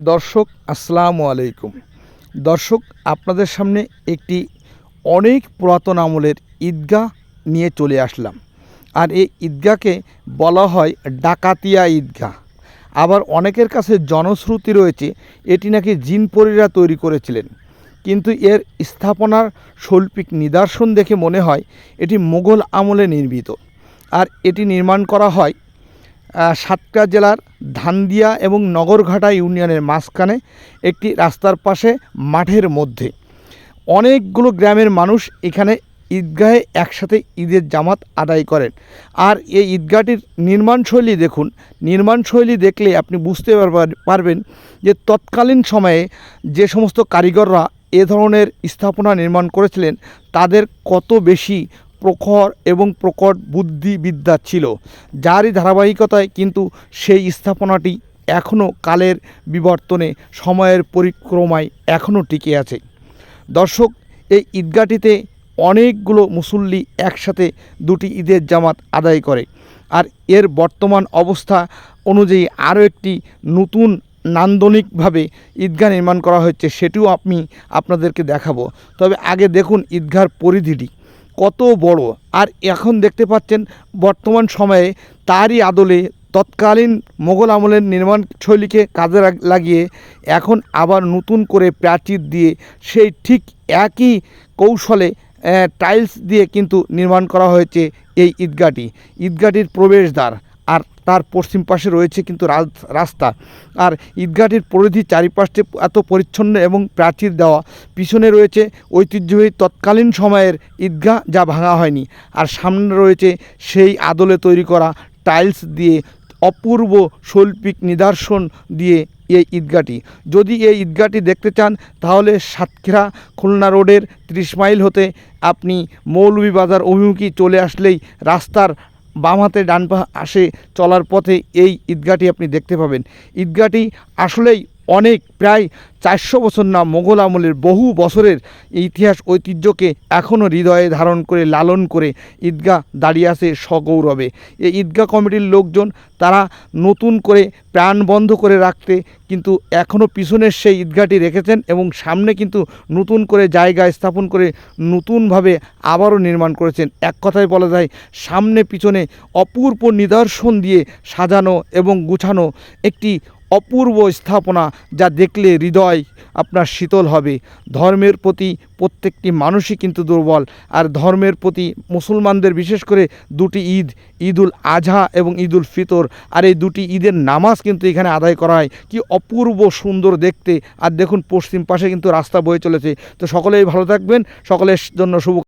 দর্শক, আসসালামু আলাইকুম। দর্শক, আপনাদের সামনে একটি অনেক পুরাতন আমলের ঈদগাহ নিয়ে চলে আসলাম। আর এই ঈদগাহকে বলা হয় ডাকাতিয়া ঈদগাহ। আবার অনেকের কাছে জনশ্রুতি রয়েছে, এটি নাকি জিনপরীরা তৈরি করেছিলেন। কিন্তু এর স্থাপনার শৈল্পিক নিদর্শন দেখে মনে হয়, এটি মোগল আমলে নির্মিত। আর এটি নির্মাণ করা হয় সাতক্ষীরা জেলার ধানদিয়া এবং নগরঘাটা ইউনিয়নের মাঝখানে একটি রাস্তার পাশে মাঠের মধ্যে। অনেকগুলো গ্রামের মানুষ এখানে ঈদগাহে একসাথে ঈদের জামাত আদায় করেন। আর এই ঈদগাহটির নির্মাণশৈলী দেখুন। নির্মাণশৈলী দেখলে আপনি বুঝতে পারবেন যে তৎকালীন সময়ে যে সমস্ত কারিগররা এ ধরনের স্থাপনা নির্মাণ করেছিলেন, তাদের কত বেশি প্রখর এবং প্রকট বুদ্ধিবিদ্যা ছিল। যারই ধারাবাহিকতায় কিন্তু সেই স্থাপনাটি এখনও কালের বিবর্তনে সময়ের পরিক্রমায় এখনও টিকে আছে। দর্শক, এই ঈদগাটিতে অনেকগুলো মুসল্লি একসাথে দুটি ঈদের জামাত আদায় করে। আর এর বর্তমান অবস্থা অনুযায়ী আরও একটি নতুন নান্দনিকভাবে ঈদগাহ নির্মাণ করা হয়েছে, সেটিও আমি আপনাদেরকে দেখাবো। তবে আগে দেখুন ঈদগাহর পরিধিটি। কত বড়। আর এখন দেখতে পাচ্ছেন বর্তমান সময়ে তারই আদলে তৎকালীন মোগল আমলের নির্মাণ শৈলীকে কাজে লাগিয়ে এখন আবার নতুন করে প্রাচীর দিয়ে সেই ঠিক একই কৌশলে টাইলস দিয়ে কিন্তু নির্মাণ করা হয়েছে এই ঈদগাটি ঈদগাটির প্রবেশদ্বার। তার পশ্চিম পাশে রয়েছে কিন্তু রাস্তা। আর ঈদগাহটির পরিধি চারিপাশে এত পরিচ্ছন্ন এবং প্রাচীর দেওয়া। পিছনে রয়েছে ঐতিহ্যবাহী তৎকালীন সময়ের ঈদগাহ যা ভাঙা হয়নি। আর সামনে রয়েছে সেই আদলে তৈরি করা টাইলস দিয়ে অপূর্ব শৈল্পিক নিদর্শন দিয়ে এই ঈদগাহটি। যদি এই ঈদগাহটি দেখতে চান, তাহলে সাতক্ষীরা খুলনা রোডের ত্রিশ মাইল হতে আপনি মৌলভীবাজার অভিমুখী চলে আসলেই রাস্তার বাম হাতে ডান আসে চলার পথে এই ঈদগাহটি আপনি দেখতে পাবেন। ঈদগাহটি আসলেই অনেক, প্রায় চারশো বছর না মোগল আমলের বহু বছরের ইতিহাস ঐতিহ্যকে এখনও হৃদয়ে ধারণ করে, লালন করে ঈদগাহ দাঁড়িয়ে আছে সগৌরবে। এই ঈদগাহ কমিটির লোকজন তারা নতুন করে প্রাণ বন্ধ করে রাখতে কিন্তু এখনও পিছনের সেই ঈদগাহটি রেখেছেন এবং সামনে কিন্তু নতুন করে জায়গা স্থাপন করে নতুনভাবে আবারও নির্মাণ করেছেন। এক কথায় বলা যায়, সামনে পিছনে অপূর্ব নিদর্শন দিয়ে সাজানো এবং গুছানো একটি অপূর্ব স্থাপনা যা দেখলে হৃদয় আপনার শীতল হবে। ধর্মের প্রতি প্রত্যেকটি মানুষই কিন্তু দুর্বল। আর ধর্মের প্রতি মুসলমানদের বিশেষ করে দুটি ঈদ, ঈদুল আজহা এবং ঈদুল ফিতর। আর এই দুটি ঈদের নামাজ কিন্তু এখানে আদায় করা হয়। কি অপূর্ব সুন্দর দেখতে। আর দেখুন, পশ্চিম পাশে কিন্তু রাস্তা বয়ে চলেছে। তো সকলেই ভালো থাকবেন। সকলের জন্য শুভ